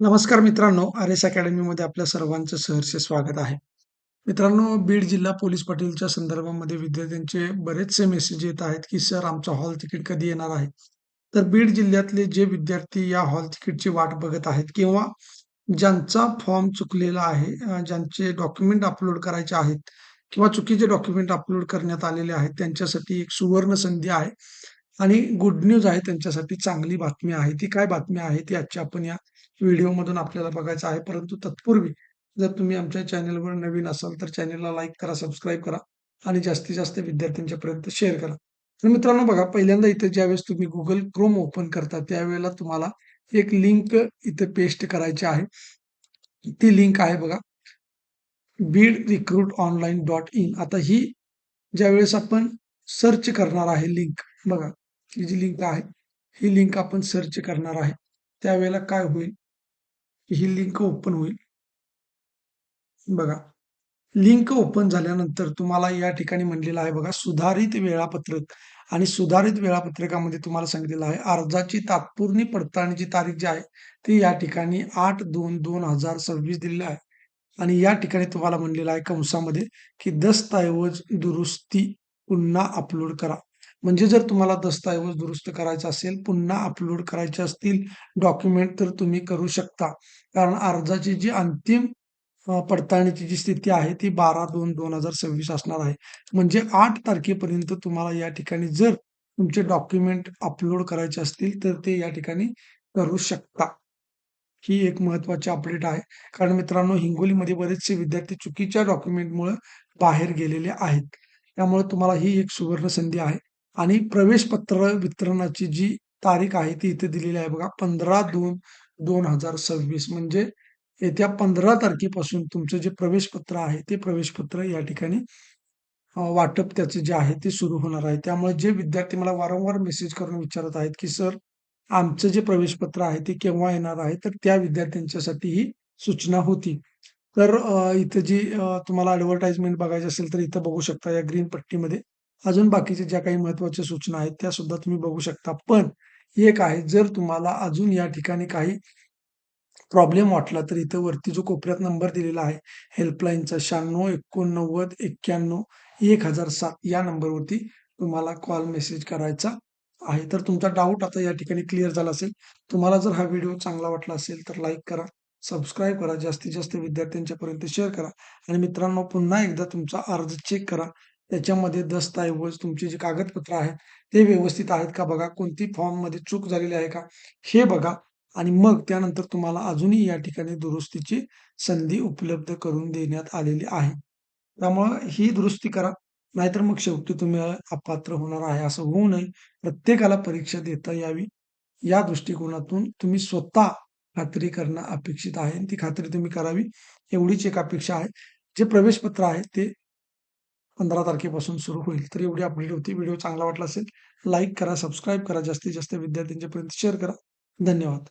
नमस्कार मित्रांनो R S अकॅडमीमध्ये आपल्या सर्वांचं सहर्ष स्वागत आहे. मित्रांनो बीड जिल्हा पोलीस पाटीलच्या संदर्भामध्ये विद्यार्थ्यांचे बरेचसे मेसेज येत आहेत की सर आमचा हॉल तिकीट कधी येणार आहे? तर बीड जिल्ह्यातले जे विद्यार्थी या हॉल तिकीटची वाट बघत आहेत किंवा ज्यांचा फॉर्म चुकलेला आहे ज्यांचे डॉक्युमेंट अपलोड करायचे आहेत किंवा चुकीचे डॉक्युमेंट अपलोड करण्यात आलेले आहेत त्यांच्यासाठी एक सुवर्ण संधी आहे. आणि गुड न्यूज आहे त्यांच्यासाठी चांगली बातमी आहे. ती काय बातमी आहे? ती आजची आपण या व्हिडिओमधून आपल्याला बघायचं आहे. परंतु तत्पूर्वी जर तुम्ही आमच्या चॅनलवर नवीन असाल तर चॅनलला लाईक करा सबस्क्राईब करा आणि जास्तीत जास्त विद्यार्थ्यांच्यापर्यंत शेअर करा. तर मित्रांनो बघा पहिल्यांदा इथे ज्यावेळेस तुम्ही गुगल क्रोम ओपन करता त्यावेळेला तुम्हाला एक लिंक इथे पेस्ट करायची आहे. ती लिंक आहे बघा Beed recruit online dot in आता ही ज्यावेळेस आपण सर्च करणार आहे लिंक बघा. ही जी लिंक आहे ही लिंक आपण सर्च करणार आहे. त्यावेळेला काय होईल? ही लिंक ओपन होईल. बघा लिंक ओपन झाल्यानंतर तुम्हाला या ठिकाणी म्हणलेलं आहे बघा सुधारित वेळापत्रक. आणि सुधारित वेळापत्रकामध्ये तुम्हाला सांगितलेलं आहे अर्जाची तात्पुरणी पडताळणीची तारीख जी आहे ती या ठिकाणी आठ दोन दोन हजार सव्वीस दिलेली आहे. आणि या ठिकाणी तुम्हाला म्हणलेलं आहे कंसामध्ये की दस्तऐवज दुरुस्ती पुन्हा अपलोड करा. म्हणजे जर तुम्हाला दस्तऐवज दुरुस्त करायचा असेल पुन्हा अपलोड करायचे असतील डॉक्युमेंट तर तुम्ही करू शकता. कारण अर्जाची जी अंतिम पडताळणीची जी स्थिती आहे ती बारा दोन दोन हजार सव्वीस असणार आहे. म्हणजे आठ तारखेपर्यंत तुम्हाला या ठिकाणी जर तुमचे डॉक्युमेंट अपलोड करायचे असतील तर ते या ठिकाणी करू शकता. ही एक महत्वाची अपडेट आहे. कारण मित्रांनो हिंगोलीमध्ये बरेचसे विद्यार्थी चुकीच्या डॉक्युमेंटमुळे बाहेर गेलेले आहेत. त्यामुळे तुम्हाला ही एक सुवर्ण संधी आहे. आणि प्रवेश पत्र वितरणाची जी तारीख आहे ती इथे दिलेली आहे बघा पंधरा दोन दोन हजार सव्वीस. म्हणजे येत्या पंधरा तारखेपासून तुमचं जे प्रवेश पत्र आहे ते प्रवेश पत्र या ठिकाणी वाटप त्याचे जे आहे ते सुरू होणार आहे. त्यामुळे जे विद्यार्थी मला वारंवार मेसेज करून विचारत आहेत की सर आमचं जे प्रवेश पत्र आहे ते केव्हा येणार आहे? तर त्या विद्यार्थ्यांच्यासाठी ही सूचना होती. तर इथं जी तुम्हाला ऍडव्हर्टाइजमेंट बघायची असेल तर इथं बघू शकता या ग्रीन पट्टीमध्ये. अजून बाकीच्या ज्या काही महत्त्वाच्या सूचना आहेत त्या सुद्धा तुम्ही बघू शकता. पण एक आहे जर तुम्हाला अजून या ठिकाणी काही प्रॉब्लेम वाटला तर इथं वरती जो कोपऱ्यात नंबर दिलेला आहे हेल्पलाईनचा शहाण्णव एकोणनव्वद एक्क्याण्णव एक हजार सात या नंबरवरती तुम्हाला कॉल मेसेज करायचा आहे. तर तुमचा डाऊट आता या ठिकाणी क्लिअर झाला असेल. तुम्हाला जर हा व्हिडिओ चांगला वाटला असेल तर लाईक करा सबस्क्राईब करा जास्तीत जास्त विद्यार्थ्यांच्या पर्यंत शेअर करा. आणि मित्रांनो पुन्हा एकदा तुमचा अर्ज चेक करा. त्याच्यामध्ये दस्तऐवज तुमची जी कागदपत्र आहेत ते व्यवस्थित आहेत का बघा? कोणती फॉर्ममध्ये चूक झालेली आहे का? हे बघा. आणि मग त्यानंतर तुम्हाला अजूनही या ठिकाणी दुरुस्तीची संधी उपलब्ध करून देण्यात आलेली आहे. त्यामुळं ही दुरुस्ती करा. नाहीतर मग शेवटी तुम्ही अपात्र होणार आहे असं होऊ नये. प्रत्येकाला परीक्षा देता यावी. या दृष्टिकोनातून तुम्ही स्वतः खात्री करणं अपेक्षित आहे आणि ती खात्री तुम्ही करावी. एवढीच एक अपेक्षा आहे. जे प्रवेश पत्र आहे ते पंधरा तारखेपासून सुरू होईल. तर एवढी अपडेट होती. व्हिडिओ चांगला वाटला असेल लाईक करा सबस्क्राईब करा. जास्तीत जास्त विद्यार्थ्यांच्यापर्यंत शेअर करा. धन्यवाद.